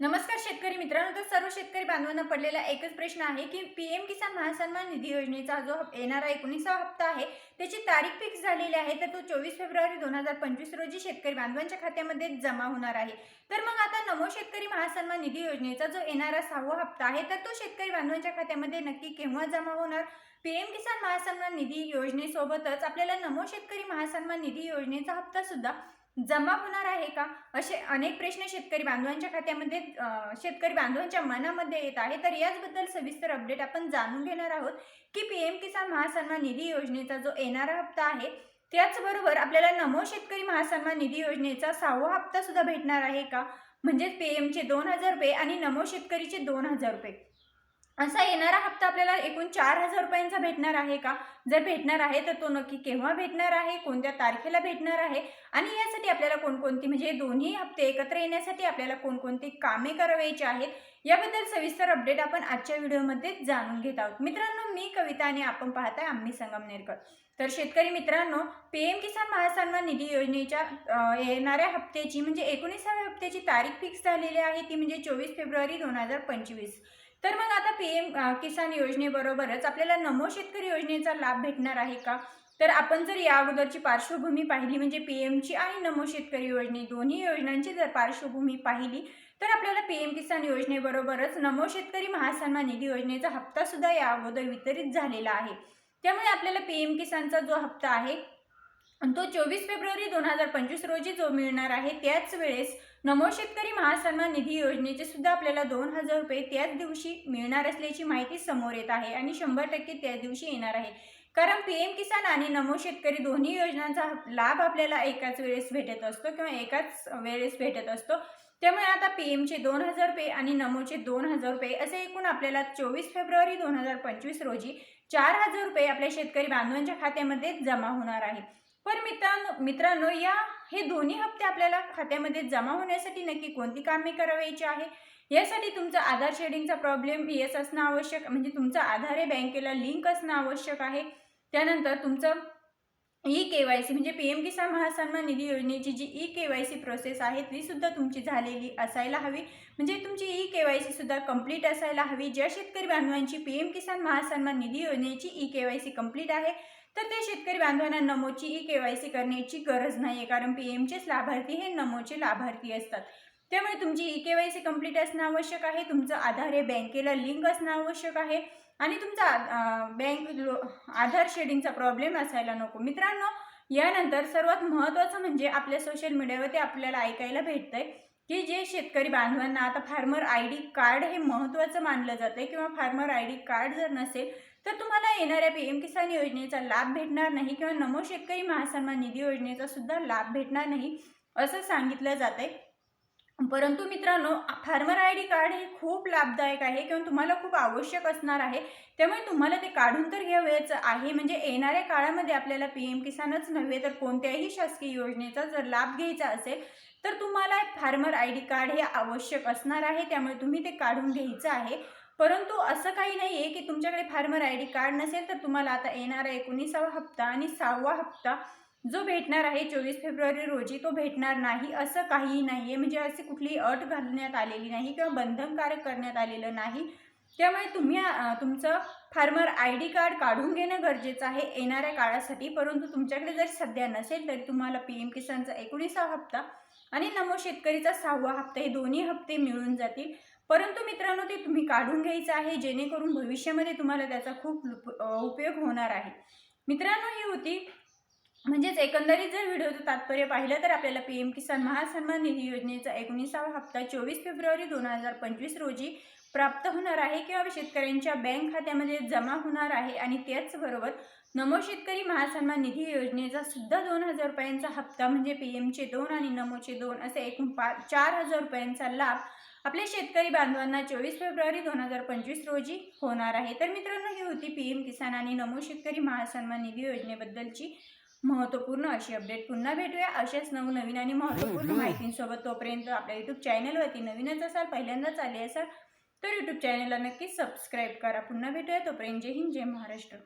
नमस्कार शेतकरी मित्रांनो तर सर्व शेतकरी बांधवांना पडलेला एकच प्रश्न आहे की पी एम किसान महासन्मान निधी योजनेचा जो येणारा एकोणीसावा हप्ता आहे त्याची तारीख फिक्स झालेली आहे तर तो चोवीस फेब्रुवारी दोन हजार पंचवीस रोजी शेतकरी बांधवांच्या खात्यामध्ये जमा होणार आहे. तर मग आता नमो शेतकरी महासन्मान निधी योजनेचा जो येणारा सहावा हप्ता आहे तर तो शेतकरी बांधवांच्या खात्यामध्ये नक्की केव्हा जमा होणार? पीएम किसान महासन्मान निधी योजनेसोबतच आपल्याला नमो शेतकरी महासन्मान निधी योजनेचा हप्ता सुद्धा जमा होणार आहे का? असे अनेक प्रश्न शेतकरी बांधवांच्या खात्यामध्ये शेतकरी बांधवांच्या मनामध्ये येत आहे. तर याचबद्दल सविस्तर अपडेट आपण जाणून घेणार आहोत की पी एम किसान महासन्मान निधी योजनेचा जो येणारा हप्ता आहे त्याचबरोबर आपल्याला नमो शेतकरी महासन्मान निधी योजनेचा सहावा हप्ता सुद्धा भेटणार आहे का? म्हणजेच पी एमचे दोन हजार रुपये आणि नमो शेतकरीचे दोन हजार रुपये. असा येणारा हप्ता आपल्याला एकूण चार हजार रुपयांचा भेटणार आहे का? जर भेटणार आहे तर तो नक्की केव्हा भेटणार आहे? कोणत्या तारखेला भेटणार आहे? आणि यासाठी आपल्याला कोणकोणती म्हणजे दोन्ही हप्ते एकत्र येण्यासाठी आपल्याला कोणकोणती कामे करावायची आहेत? याबद्दल सविस्तर अपडेट आपण आजच्या व्हिडिओमध्ये जाणून घेत आहोत. मित्रांनो मी कविता आणि आपण पाहताय आम्ही संगमनेरकर तर शेतकरी मित्रांनो पी एम किसान महासन्मान निधी योजनेच्या येणाऱ्या हप्त्याची म्हणजे एकोणीसाव्या हप्त्याची तारीख फिक्स झालेली आहे ती म्हणजे चोवीस फेब्रुवारी दोन हजार पंचवीस. तर मग आता पी एम किसान योजनेबरोबरच आपल्याला नमो शेतकरी योजनेचा लाभ भेटणार आहे का? तर आपण जर या अगोदरची पार्श्वभूमी पाहिली म्हणजे पी एमची आणि नमो शेतकरी योजने दोन्ही योजनांची जर पार्श्वभूमी पाहिली तर आपल्याला पी एम किसान योजनेबरोबरच नमो शेतकरी महासन्मान निधी योजनेचा हप्ता सुद्धा या अगोदर वितरित झालेला आहे. त्यामुळे आपल्याला पी एम किसानचा जो हप्ता आहे तो चोवीस फेब्रुवारी दोन हजार पंचवीस रोजी जो मिळणार आहे त्याच वेळेस नमो शेतकरी महासन्मान निधी योजनेचे सुद्धा आपल्याला दोन हजार रुपये त्याच दिवशी मिळणार असल्याची माहिती समोर येत आहे आणि शंभर टक्के त्याच दिवशी येणार आहे. कारण पी एम किसान आणि नमो शेतकरी दोन्ही योजनांचा लाभ आपल्याला एकाच वेळेस भेटत असतो किंवा एकाच वेळेस भेटत असतो. त्यामुळे आता पी एमचे दोन हजार रुपये आणि नमोचे दोन हजार रुपये असे एकूण आपल्याला चोवीस फेब्रुवारी दोन हजार पंचवीस रोजी चार हजार रुपये आपल्या शेतकरी बांधवांच्या खात्यामध्ये जमा होणार आहे. पण मित्रांनो मित्रांनो या हे दोन्ही हप्ते आपल्याला खात्यामध्ये जमा होण्यासाठी नक्की कोणती कामे करावायची आहे? यासाठी तुमचा आधार शेडिंगचा प्रॉब्लेम येस असणं आवश्यक म्हणजे तुमचा आधार हे बँकेला लिंक असणं आवश्यक आहे. त्यानंतर तुमचं ई के वाय सी म्हणजे पी एम किसान महासन्मान निधी योजनेची जी E K Y C process आहे ती सुद्धा तुमची झालेली असायला हवी. म्हणजे तुमची ई के वाय सी सुद्धा कंप्लीट असायला हवी. ज्या शेतकरी बांधवांची पी एम किसान महासन्मान निधी योजनेची E K Y C complete आहे तर त्या शेतकरी बांधवांना नमोची ई के वाय सी करण्याची गरज नाही आहे कारण पी एमचेच लाभार्थी हे नमोचे लाभार्थी असतात. त्यामुळे तुमची E K Y C complete असणं आवश्यक आहे. तुमचं आधार हे बँकेला लिंक असणं आवश्यक आहे. आणि तुमचा बँक लो- आधार शेडिंगचा प्रॉब्लेम असायला नको. मित्रांनो यानंतर सर्वात महत्त्वाचं म्हणजे आपल्या सोशल मीडियावरती आपल्याला ऐकायला भेटतंय की जे शेतकरी बांधवांना आता फार्मर आय डी कार्ड हे महत्त्वाचं मानलं जातं किंवा फार्मर आय डी कार्ड जर नसेल तर तुम्हाला येणाऱ्या पी एम किसान योजनेचा लाभ भेटणार नाही किंवा नमो शेतकरी महासन्मान निधी योजनेचा सुद्धा लाभ भेटणार नाही असं सांगितलं जात आहे परंतु मित्रांनो फार्मर आय डी कार्ड हे खूप लाभदायक आहे किंवा तुम्हाला खूप आवश्यक असणार आहे. त्यामुळे तुम्हाला ते काढून तर घ्यावयाचं आहे. म्हणजे येणाऱ्या काळामध्ये आपल्याला पी एम किसानच नव्हे तर कोणत्याही शासकीय योजनेचा जर लाभ घ्यायचा असेल तर तुम्हाला फार्मर आय डी कार्ड हे आवश्यक असणार आहे. त्यामुळे तुम्ही ते काढून घ्यायचं आहे. परंतु असं काही नाही आहे की तुमच्याकडे फार्मर आय डी कार्ड नसेल तर तुम्हाला आता येणारा एकोणीसावा हप्ता आणि सहावा हप्ता जो भेटणार आहे चोवीस फेब्रुवारी रोजी तो भेटणार नाही असं काहीही नाही आहे म्हणजे अशी कुठलीही अट घालण्यात आलेली नाही किंवा बंधनकारक करण्यात आलेलं नाही. त्यामुळे तुम्ही तुमचं फार्मर आय डी कार्ड काढून घेणं गरजेचं आहे येणाऱ्या काळासाठी. परंतु तुमच्याकडे जर सध्या नसेल तरी तुम्हाला पी एम किसानचा एकोणीसावा हप्ता आणि नमो शेतकरीचा सहावा हप्ता हे दोन्ही हप्ते मिळून जातील. परंतु मित्रांनो ते तुम्ही काढून घ्यायचं आहे. जेणेकरून भविष्यामध्ये तुम्हाला त्याचा खूप लुप- उपयोग होणार आहे. मित्रांनो ही होती म्हणजेच एकंदरीत जर व्हिडिओचं तात्पर्य पाहिलं तर आपल्याला पी एम किसान महासन्मान निधी योजनेचा एकोणीसावा हप्ता चोवीस फेब्रुवारी दोन हजार पंचवीस रोजी प्राप्त होणार आहे किंवा शेतकऱ्यांच्या बँक खात्यामध्ये जमा होणार आहे आणि त्याचबरोबर नमो शेतकरी महासन्मान निधी योजनेचा सुद्धा दोन हजार रुपयांचा हप्ता म्हणजे पी एमचे दोन आणि नमोचे दोन असे एकूण पा चार हजार रुपयांचा लाभ आपल्या शेतकरी बांधवांना चोवीस फेब्रुवारी दोन हजार पंचवीस रोजी होणार आहे. तर मित्रांनो ही होती पी एम किसान आणि नमो शेतकरी महासन्मान निधी योजनेबद्दलची महत्त्वपूर्ण अशी अपडेट पुन्हा भेटूया. अशाच नवनवीन आणि महत्त्वपूर्ण माहितींसोबत तोपर्यंत आपल्या यूट्यूब चॅनलवरती नवीनच असाल पहिल्यांदाच आले असाल तर यूट्यूब चॅनलला नक्की सबस्क्राईब करा. पुन्हा भेटूया. तोपर्यंत जय हिंद जय महाराष्ट्र.